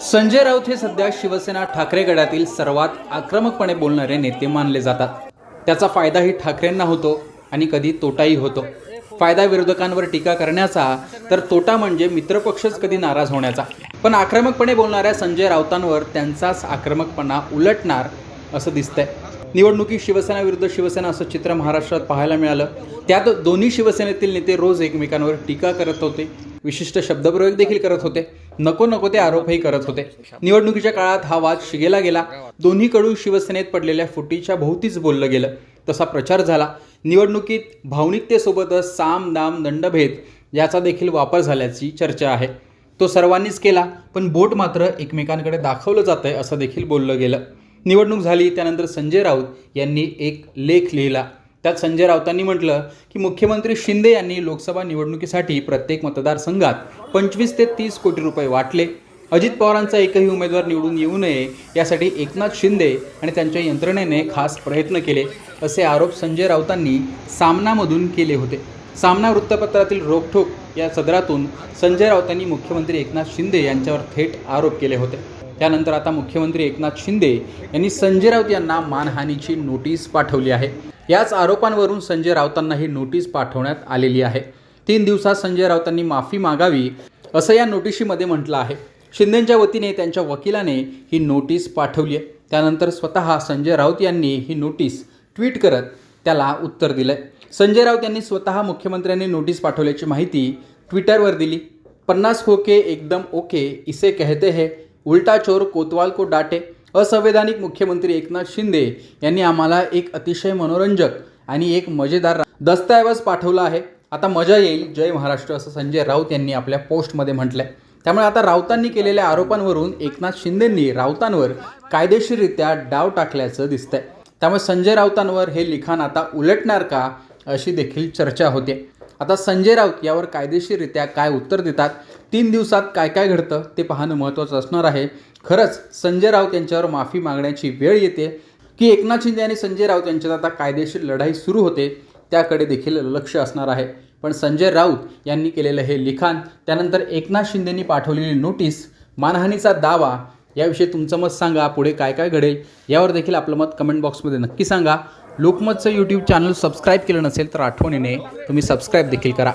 संजय राऊत हे सध्या शिवसेना ठाकरे गटातील सर्वात आक्रमकपणे बोलणारे नेते मानले जातात. त्याचा फायदाही ठाकरेंना होतो आणि कधी तोटाही होतो. फायदा विरोधकांवर टीका करण्याचा तर तोटा म्हणजे मित्रपक्षच कधी नाराज होण्याचा. पण आक्रमकपणे बोलणाऱ्या संजय राऊतांवर त्यांचाच आक्रमकपणा उलटणार असं दिसतंय. निवडणुकीत शिवसेना विरुद्ध शिवसेना असं चित्र महाराष्ट्रात पाहायला मिळालं. त्यात दोन्ही शिवसेनेतील नेते रोज एकमेकांवर टीका करत होते. विशिष्ट शब्दप्रयोग देखील करत होते. नको नको ते आरोपही करत होते. निवडणुकीच्या काळात हा वाद शिगेला गेला. दोन्हीकडून शिवसेनेत पडलेल्या फुटीच्या भोवतीच बोललं गेलं. तसा प्रचार झाला. निवडणुकीत भावनिकतेसोबतच साम दाम दंडभेद याचा देखील वापर झाल्याची चर्चा आहे. तो सर्वांनीच केला पण बोट मात्र एकमेकांकडे दाखवलं जात आहे असं देखील बोललं गेलं. निवडणूक झाली त्यानंतर संजय राऊत यांनी एक लेख लिहिला. त्यात संजय राऊतांनी म्हटलं की मुख्यमंत्री शिंदे यांनी लोकसभा निवडणुकीसाठी प्रत्येक मतदारसंघात पंचवीस ते तीस कोटी रुपये वाटले. अजित पवारांचा एकही उमेदवार निवडून येऊ नये यासाठी एकनाथ शिंदे आणि त्यांच्या यंत्रणेने खास प्रयत्न केले असे आरोप संजय राऊतांनी सामनामधून केले होते. सामना वृत्तपत्रातील रोखठोक या सदरातून संजय राऊतांनी मुख्यमंत्री एकनाथ शिंदे यांच्यावर थेट आरोप केले होते. त्यानंतर आता मुख्यमंत्री एकनाथ शिंदे यांनी संजय राऊत यांना मानहानीची नोटीस पाठवली आहे. याच आरोपांवरून संजय राऊतांना ही नोटीस पाठवण्यात आलेली आहे. तीन दिवसात संजय राऊतांनी माफी मागावी असं या नोटिशीमध्ये म्हटलं आहे. शिंदेच्या वतीने त्यांच्या वकिलाने ही नोटीस पाठवली आहे. त्यानंतर स्वतः संजय राऊत यांनी ही नोटीस ट्विट करत त्याला उत्तर दिलं संजय राऊत यांनी स्वतः मुख्यमंत्र्यांनी नोटीस पाठवल्याची माहिती ट्विटरवर दिली. पन्नास खोके एकदम ओके इसे कहते हैं उलटा चोर कोतवाल को डाटे। असंवैधानिक मुख्यमंत्री एकनाथ शिंदे यांनी आम्हाला एक अतिशय मनोरंजक आणि एक मजेदार दस्तऐवज पाठवला आहे. आता मजा येईल. जय महाराष्ट्र. असं संजय राऊत यांनी आपल्या पोस्टमध्ये म्हटलंय. त्यामुळे आता राऊतांनी केलेल्या आरोपांवरून एकनाथ शिंदेंनी राऊतांवर कायदेशीररित्या डाव टाकल्याचं दिसतंय. त्यामुळे संजय राऊतांवर हे लिखाण आता उलटणार का अशी देखील चर्चा होते. आता संजय राऊत यावर कायदेशीररित्या काय उत्तर देतात तीन दिवसात काय काय घडतं ते पाहणं महत्त्वाचं असणार आहे. खरंच संजय राऊत यांच्यावर माफी मागण्याची वेळ येते की एकनाथ शिंदे आणि संजय राऊत यांच्यात आता कायदेशीर लढाई सुरू होते त्याकडे देखील लक्ष असणार आहे. पण संजय राऊत यांनी केलेलं हे लिखाण त्यानंतर एकनाथ शिंदेंनी पाठवलेली नोटीस मानहानीचा दावा याविषयी तुमचं मत सांगा पुढे काय काय घडेल यावर देखील आपलं मत कमेंट बॉक्समध्ये नक्की सांगा. लोकमतचं यूट्यूब चॅनल सबस्क्राईब केलं नसेल तर आठवणीने तुम्ही सबस्क्राईब देखील करा.